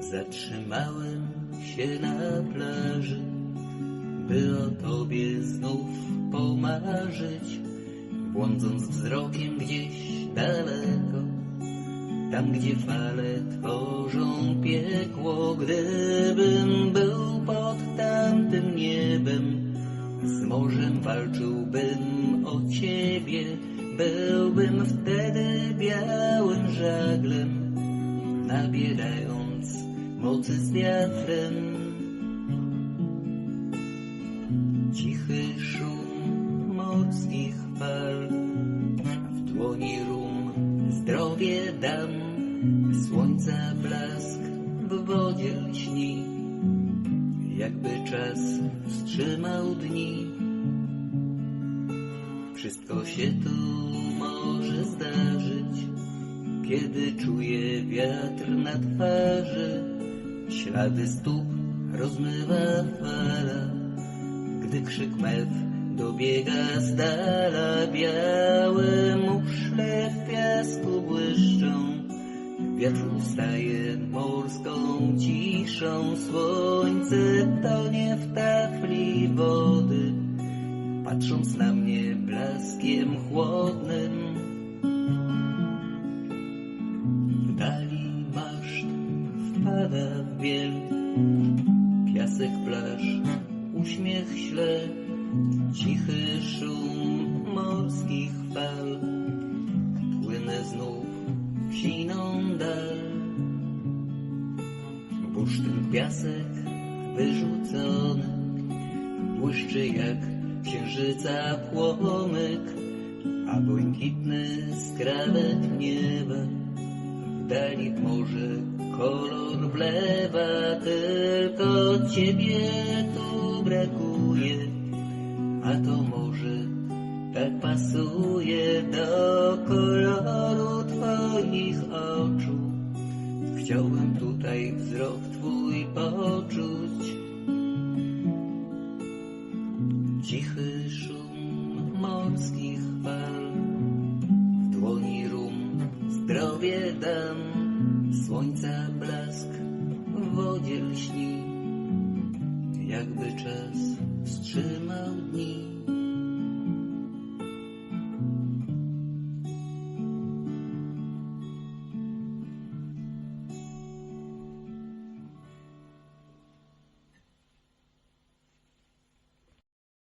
Zatrzymałem się na plaży, by o tobie znów pomarzyć, błądząc wzrokiem gdzieś daleko, tam gdzie fale tworzą piekło, gdybym był pod tamtym niebem, z morzem walczyłbym o ciebie, byłbym wtedy białym żaglem, nabierając mocy z wiatrem. Cichy szum morskich fal, w dłoni rum zdrowie dam, słońca blask w wodzie lśni, jakby czas wstrzymał dni. Wszystko się tu może zdarzyć, kiedy czuję wiatr na twarzy, ślady stóp rozmywa fala, gdy krzyk mew dobiega z dala, białe muszle w piasku błyszczą, wiatr ustaje morską ciszą, słońce tonie w tafli wody, patrząc na mnie blaskiem chłodnym. W dali maszt wpada w biel, piasek plaż, uśmiech śle, cichy szum morskich fal. Płynę znów w siną dal, bursztyn piasek wyrzucony, błyszczy jak księżyca płomyk, a błękitny skrawek nieba w dali morze kolor wlewa, tylko ciebie tu brakuje, a to może tak pasuje do koloru twoich oczu. Chciałbym tutaj wzrok twój poczuć. Cichy dam, słońca blask w wodzie lśni, jakby czas.